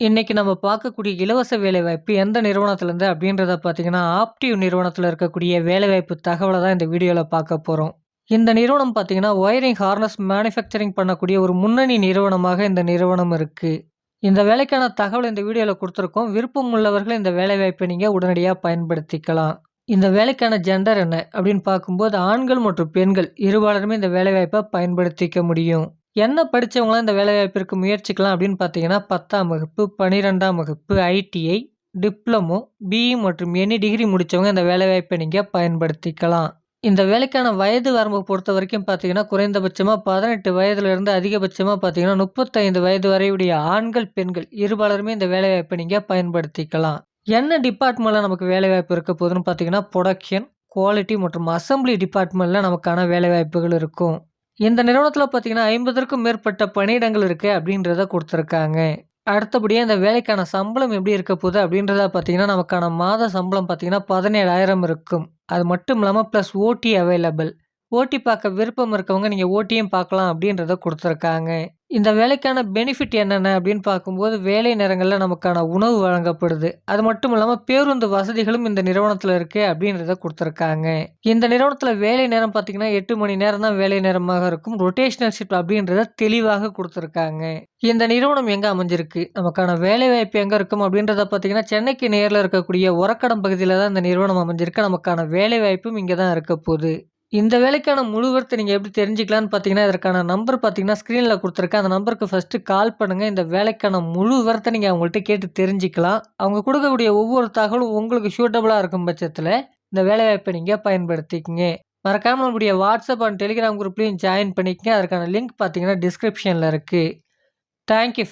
இன்றைக்கி நம்ம பார்க்கக்கூடிய இலவச வேலைவாய்ப்பு எந்த நிறுவனத்திலேருந்து அப்படின்றத பார்த்தீங்கன்னா, ஆப்டிவ் நிறுவனத்தில் இருக்கக்கூடிய வேலைவாய்ப்பு தகவலை தான் இந்த வீடியோவில் பார்க்க போகிறோம் இந்த நிறுவனம் பார்த்தீங்கன்னா, ஒயரிங் ஹார்னஸ் மேனுஃபேக்சரிங் பண்ணக்கூடிய ஒரு முன்னணி நிறுவனமாக இந்த நிறுவனம் இருக்குது இந்த வேலைக்கான தகவல் இந்த வீடியோவில் கொடுத்துருக்கோம் விருப்பம் உள்ளவர்கள் இந்த வேலைவாய்ப்பை நீங்கள் உடனடியாக பயன்படுத்திக்கலாம். இந்த வேலைக்கான ஜெண்டர் என்ன அப்படின்னு பார்க்கும்போது, ஆண்கள் மற்றும் பெண்கள் இருபாலருமே இந்த வேலைவாய்ப்பை பயன்படுத்திக்க முடியும். என்ன படித்தவங்களாம் இந்த வேலைவாய்ப்பிற்கு முயற்சிக்கலாம் அப்படின்னு பார்த்தீங்கன்னா, 10ஆம் வகுப்பு, 12ஆம் வகுப்பு, ஐடிஐ, டிப்ளமோ, பிஇ மற்றும் எனி டிகிரி முடித்தவங்க இந்த வேலைவாய்ப்பை நீங்கள் பயன்படுத்திக்கலாம். இந்த வேலைக்கான வயது வரம்பு பொறுத்தவரைக்கும் பார்த்தீங்கன்னா, குறைந்தபட்சமாக பதினெட்டு வயதுலேருந்து அதிகபட்சமாக பார்த்தீங்கன்னா, 35 வயது வரையுடைய ஆண்கள், பெண்கள் இருபாலருமே இந்த வேலைவாய்ப்பை நீங்கள் பயன்படுத்திக்கலாம். என்ன டிபார்ட்மெண்ட்டில் நமக்கு வேலைவாய்ப்பு இருக்க போகுதுன்னு பார்த்தீங்கன்னா, புரொடக்ஷன், குவாலிட்டி மற்றும் அசெம்பிளி டிபார்ட்மெண்ட்டில் நமக்கான வேலைவாய்ப்புகள் இருக்கும். இந்த நிறுவனத்தில் பார்த்தீங்கன்னா, 50ற்கும் மேற்பட்ட பணியிடங்கள் இருக்குது அப்படின்றத கொடுத்துருக்காங்க அடுத்தபடியாக இந்த வேலைக்கான சம்பளம் எப்படி இருக்க போகுது அப்படின்றத பார்த்தீங்கன்னா, நமக்கான மாத சம்பளம் பார்த்தீங்கன்னா 17,000 இருக்கும். அது மட்டும் இல்லாமல் ப்ளஸ் ஓடி அவைலபிள். ஓட்டி பார்க்க விருப்பம் இருக்கவங்க நீங்கள் ஓட்டியும் பார்க்கலாம் அப்படின்றத கொடுத்துருக்காங்க இந்த வேலைக்கான பெனிஃபிட் என்னென்ன அப்படின்னு பார்க்கும்போது, வேலை நேரங்களில் நமக்கான உணவு வழங்கப்படுது. அது மட்டும் இல்லாமல் பேருந்து வசதிகளும் இந்த நிறுவனத்தில் இருக்குது அப்படின்றத கொடுத்துருக்காங்க இந்த நிறுவனத்தில் வேலை நேரம் பார்த்தீங்கன்னா, எட்டு மணி நேரம் தான் வேலை நேரமாக இருக்கும். ரொட்டேஷனல் ஷிஃப்ட் அப்படின்றத தெளிவாக கொடுத்துருக்காங்க இந்த நிறுவனம் எங்கே அமைஞ்சிருக்கு? நமக்கான வேலைவாய்ப்பு எங்கே இருக்கும் அப்படின்றத பார்த்தீங்கன்னா, சென்னைக்கு நேரில் இருக்கக்கூடிய உரக்கடம் பகுதியில் தான் இந்த நிறுவனம் அமைஞ்சிருக்கு. நமக்கான வேலைவாய்ப்பும் இங்கே தான் இருக்க போகுது இந்த வேலைக்கான முழு நீங்கள் எப்படி தெரிஞ்சுக்கலான்னு பார்த்தீங்கன்னா, இதற்கான நம்பர் பார்த்தீங்கன்னா, ஸ்க்ரீனில் கொடுத்துருக்கேன் அந்த நம்பருக்கு ஃபர்ஸ்ட்டு கால் பண்ணுங்கள் இந்த வேலைக்கான முழு விவரத்தை நீங்கள் அவங்கள்ட்ட கேட்டு தெரிஞ்சுக்கலாம். அவங்க கொடுக்கக்கூடிய ஒவ்வொரு தகவலும் உங்களுக்கு சூட்டபுளாக இருக்கும் பட்சத்தில் இந்த வேலைவாய்ப்பை நீங்கள் பயன்படுத்திக்கங்க. மறக்காமல் நம்முடைய வாட்ஸ்அப் அண்ட் டெலிகிராம் குரூப்லேயும் ஜாயின் பண்ணிக்கங்க. அதற்கான லிங்க் பார்த்தீங்கன்னா, டிஸ்கிரிப்ஷனில் இருக்குது தேங்க் யூ